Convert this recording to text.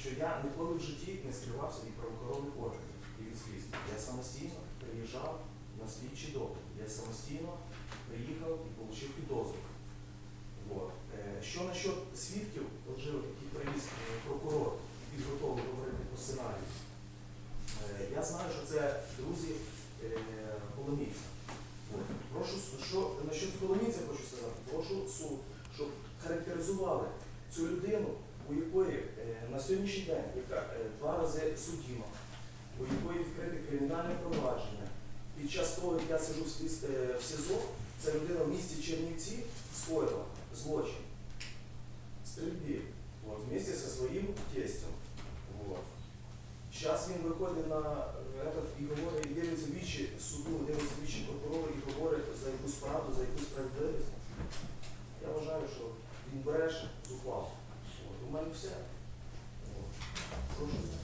що я ніколи в житті не скривався від правоохоронних органів і від слідства. Я самостійно приїжджав на слідчий допит. Я самостійно приїхав і отримав підозру. Вот. Е, Що насчет свідків лживих, які привіз е, прокурор і підготовив говорити по сценарію? Е, Я знаю, що це друзі Коломійця. Прошу, що насчет Коломійця хочу сказати, прошу суд, щоб характеризували цю людину, у якої на сьогоднішній день, яка е, два рази судима, у якої відкрите кримінальне провадження. Під час того, як я сиджу в, е, в СІЗО, ця людина в місті Чернівці скоїла злочин стрільбі от, вместе зі своїм тестем. Вот. Зараз він виходить на е, этот і говорить, і дивиться вічі суду, дивиться вічі прокурора і говорить за якусь правду, за якусь справедливість. Я вважаю, що він бреше зухвало. От, У мене все. Thank you.